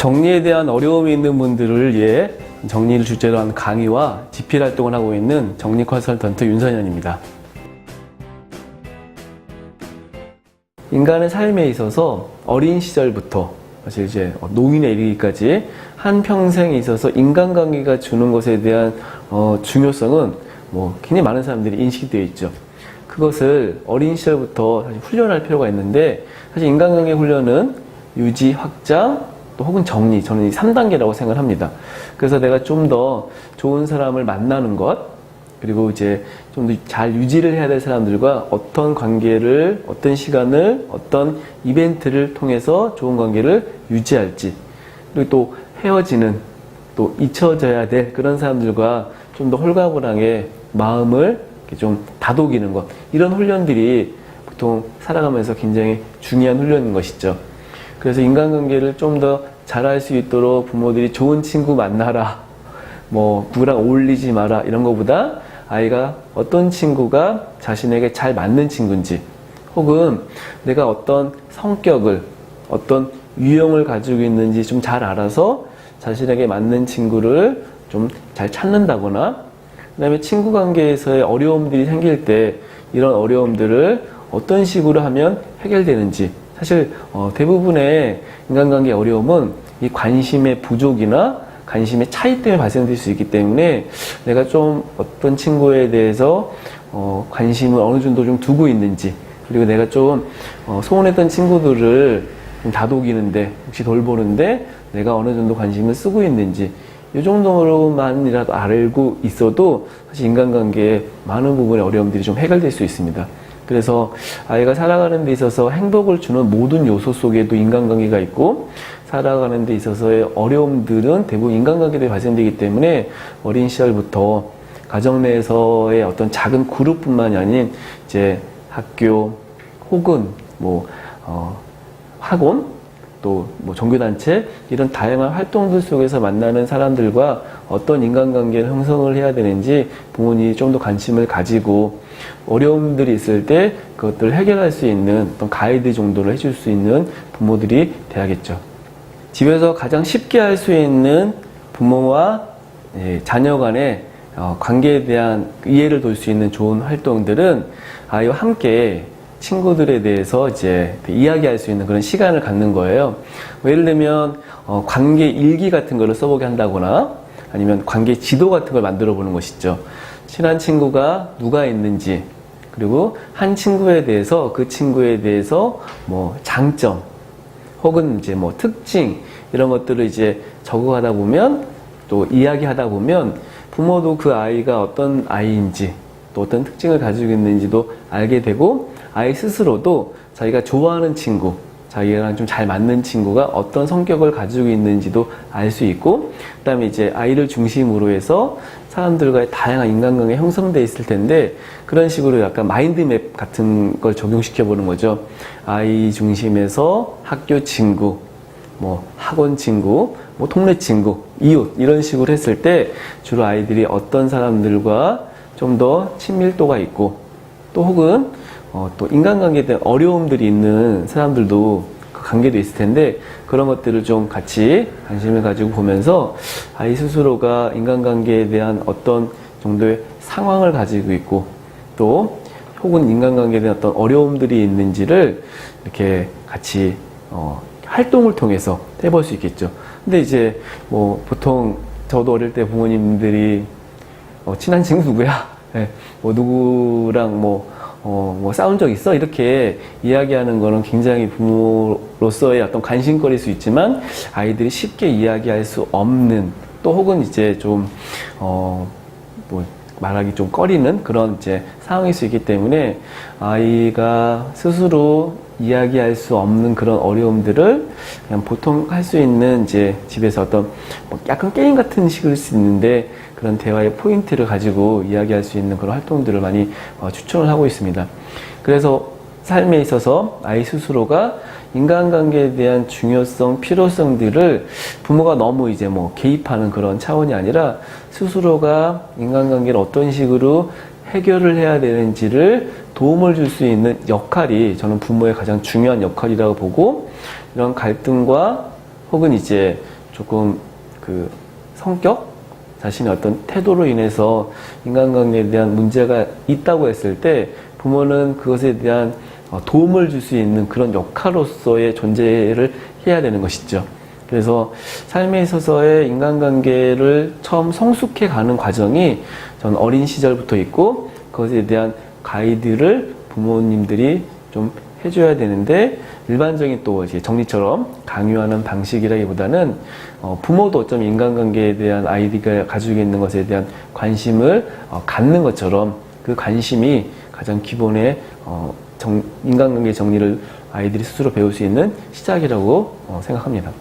정리에 대한 어려움이 있는 분들을 위해 정리를 주제로 한 강의와 집필 활동을 하고 있는 정리 컨설턴트 윤선현입니다. 인간의 삶에 있어서 어린 시절부터 사실 이제 노인에 이르기까지 한 평생에 있어서 인간관계가 주는 것에 대한 어, 중요성은 뭐 굉장히 많은 사람들이 인식이 되어 있죠. 그것을 어린 시절부터 훈련할 필요가 있는데 사실 인간관계 훈련은 유지, 확장, 또 혹은 정리 저는 이 3단계라고 생각을 합니다. 그래서 내가 좀 더 좋은 사람을 만나는 것 그리고 이제 좀 더 잘 유지를 해야 될 사람들과 어떤 관계를 어떤 시간을 어떤 이벤트를 통해서 좋은 관계를 유지할지 그리고 또 헤어지는 또 잊혀져야 될 그런 사람들과 좀 더 홀가분하게 마음을 좀 다독이는 것 이런 훈련들이 보통 살아가면서 굉장히 중요한 훈련인 것이죠. 그래서 인간관계를 좀 더 잘할 수 있도록 부모들이 좋은 친구 만나라, 뭐 누구랑 어울리지 마라. 이런 것보다 아이가 어떤 친구가 자신에게 잘 맞는 친구인지, 혹은 내가 어떤 성격을 어떤 유형을 가지고 있는지 좀 잘 알아서 자신에게 맞는 친구를 좀 잘 찾는다거나, 그 다음에 친구 관계에서의 어려움들이 생길 때 이런 어려움들을 어떤 식으로 하면 해결되는지 사실 어, 대부분의 인간관계 어려움은 이 관심의 부족이나 관심의 차이 때문에 발생될 수 있기 때문에 내가 좀 어떤 친구에 대해서 어, 관심을 어느 정도 좀 두고 있는지 그리고 내가 좀 어, 소원했던 친구들을 좀 다독이는데 혹시 돌보는데 내가 어느 정도 관심을 쓰고 있는지 이 정도로만이라도 알고 있어도 사실 인간관계에 많은 부분의 어려움들이 좀 해결될 수 있습니다. 그래서 아이가 살아가는 데 있어서 행복을 주는 모든 요소 속에도 인간관계가 있고 살아가는 데 있어서의 어려움들은 대부분 인간관계에 발생되기 때문에 어린 시절부터 가정 내에서의 어떤 작은 그룹뿐만이 아닌 이제 학교 혹은 뭐 어, 학원 또 뭐 종교단체 이런 다양한 활동들 속에서 만나는 사람들과 어떤 인간관계를 형성을 해야 되는지 부모님이 좀 더 관심을 가지고 어려움들이 있을 때 그것들을 해결할 수 있는 어떤 가이드 정도를 해줄 수 있는 부모들이 돼야겠죠. 집에서 가장 쉽게 할 수 있는 부모와 예, 자녀 간의 어, 관계에 대한 이해를 돌 수 있는 좋은 활동들은 아이와 함께 친구들에 대해서 이제 이야기할 수 있는 그런 시간을 갖는 거예요. 뭐 예를 들면 어, 관계 일기 같은 거를 써보게 한다거나 아니면 관계 지도 같은 걸 만들어 보는 것이죠. 친한 친구가 누가 있는지 그리고 한 친구에 대해서 그 친구에 대해서 뭐 장점 혹은 이제 뭐 특징 이런 것들을 이제 적어가다 보면 또 이야기하다 보면 부모도 그 아이가 어떤 아이인지 또 어떤 특징을 가지고 있는지도 알게 되고 아이 스스로도 자기가 좋아하는 친구 자기랑 좀 잘 맞는 친구가 어떤 성격을 가지고 있는지도 알 수 있고 그다음에 이제 아이를 중심으로 해서 사람들과의 다양한 인간관계 형성돼 있을 텐데 그런 식으로 약간 마인드맵 같은 걸 적용시켜 보는 거죠. 아이 중심에서 학교 친구, 뭐 학원 친구, 뭐 동네 친구, 이웃 이런 식으로 했을 때 주로 아이들이 어떤 사람들과 좀 더 친밀도가 있고 또 혹은 어, 또 인간관계에 대한 어려움들이 있는 사람들도 그 관계도 있을 텐데 그런 것들을 좀 같이 관심을 가지고 보면서 아이 스스로가 인간관계에 대한 어떤 정도의 상황을 가지고 있고 또 혹은 인간관계에 대한 어떤 어려움들이 있는지를 이렇게 같이 어, 활동을 통해서 해볼 수 있겠죠. 근데 이제 뭐 보통 저도 어릴 때 부모님들이 어, 친한 친구 누구야? 예, 뭐 누구랑 뭐, 어, 뭐 싸운 적 있어? 이렇게 이야기하는 거는 굉장히 부모로서의 어떤 관심거리일 수 있지만 아이들이 쉽게 이야기할 수 없는 또 혹은 이제 좀, 어, 뭐 말하기 좀 꺼리는 그런 이제 상황일 수 있기 때문에 아이가 스스로 이야기할 수 없는 그런 어려움들을 그냥 보통 할 수 있는 이제 집에서 어떤 뭐 약간 게임 같은 식일 수 있는데 그런 대화의 포인트를 가지고 이야기할 수 있는 그런 활동들을 많이 어, 추천을 하고 있습니다. 그래서 삶에 있어서 아이 스스로가 인간관계에 대한 중요성, 필요성들을 부모가 너무 이제 뭐 개입하는 그런 차원이 아니라 스스로가 인간관계를 어떤 식으로 해결을 해야 되는지를 도움을 줄 수 있는 역할이 저는 부모의 가장 중요한 역할이라고 보고 이런 갈등과 혹은 이제 조금 그 성격, 자신의 어떤 태도로 인해서 인간관계에 대한 문제가 있다고 했을 때 부모는 그것에 대한 어, 도움을 줄 수 있는 그런 역할로서의 존재를 해야 되는 것이죠. 그래서 삶에 있어서의 인간관계를 처음 성숙해 가는 과정이 전 어린 시절부터 있고 그것에 대한 가이드를 부모님들이 좀 해줘야 되는데 일반적인 또 이제 정리처럼 강요하는 방식이라기보다는 어, 부모도 어쩌면 인간관계에 대한 아이디가 가지고 있는 것에 대한 관심을 어, 갖는 것처럼 그 관심이 가장 기본의 어, 정- 인간관계 정리를 아이들이 스스로 배울 수 있는 시작이라고 어, 생각합니다.